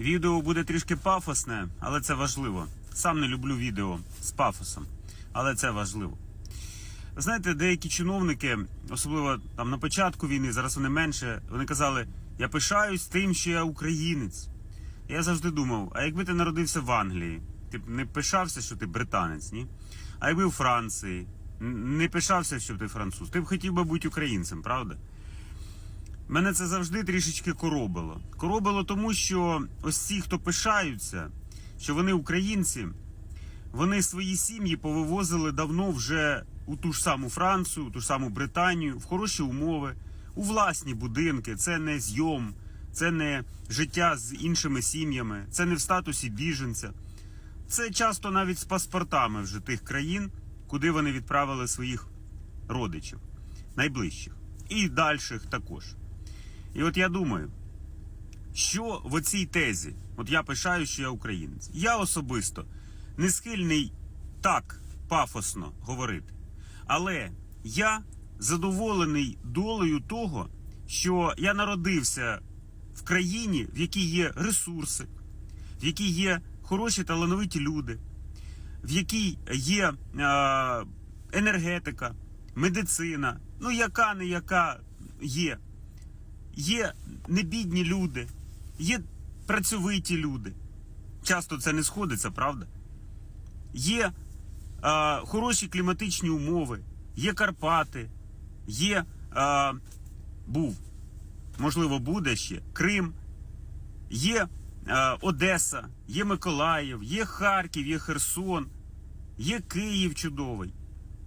Відео буде трішки пафосне, але це важливо. Сам не люблю відео з пафосом, але це важливо. Знаєте, деякі чиновники, особливо там на початку війни, зараз вони менше, вони казали: я пишаюсь тим, що я українець. Я завжди думав, а якби ти народився в Англії, ти б не пишався, що ти британець, ні? А якби у Франції, не пишався, що ти француз, ти б хотів би бути українцем, правда? Мене це завжди трішечки коробило. Коробило тому, що ось ці, хто пишаються, що вони українці, вони свої сім'ї повивозили давно вже у ту ж саму Францію, у ту ж саму Британію, в хороші умови, у власні будинки. Це не зйом, це не життя з іншими сім'ями, це не в статусі біженця. Це часто навіть з паспортами вже тих країн, куди вони відправили своїх родичів, найближчих, і дальших також. І от я думаю, що в оцій тезі, от я пишаю, що я українець. Я особисто не схильний так пафосно говорити. Але я задоволений долею того, що я народився в країні, в якій є ресурси, в якій є хороші талановиті люди, в якій є е, енергетика, медицина, ну яка не яка є. Є небідні люди, є працьовиті люди. Часто це не сходиться, правда? Є е, хороші кліматичні умови, є Карпати, є е, був, можливо, буде ще Крим, є е, Одеса, є Миколаїв, є Харків, є Херсон, є Київ чудовий,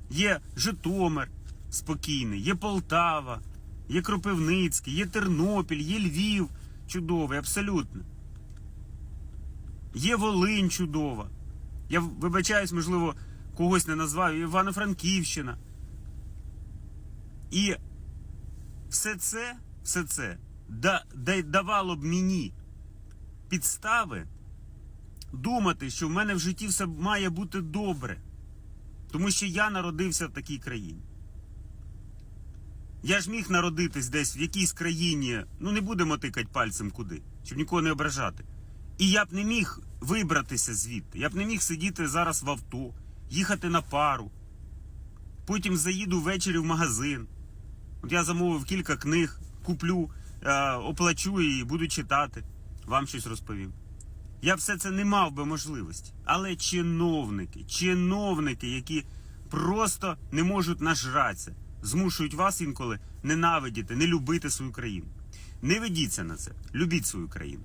є Житомир спокійний, є Полтава, є Кропивницький, є Тернопіль, є Львів чудовий, абсолютно. Є Волинь чудова. Я вибачаюсь, можливо, когось не назвав, Івано-Франківщина. І все це, все це да, да, давало б мені підстави думати, що в мене в житті все має бути добре. Тому що я народився в такій країні. Я ж міг народитись десь в якійсь країні, ну не будемо тикати пальцем куди, щоб нікого не ображати. І я б не міг вибратися звідти. Я б не міг сидіти зараз в авто, їхати на пару. Потім заїду ввечері в магазин. От я замовив кілька книг, куплю, е, оплачу і буду читати. Вам щось розповім. Я все це не мав би можливості. Але чиновники, чиновники, які просто не можуть нажратися, змушують вас інколи ненавидіти, не любити свою країну. Не ведіться на це, любіть свою країну.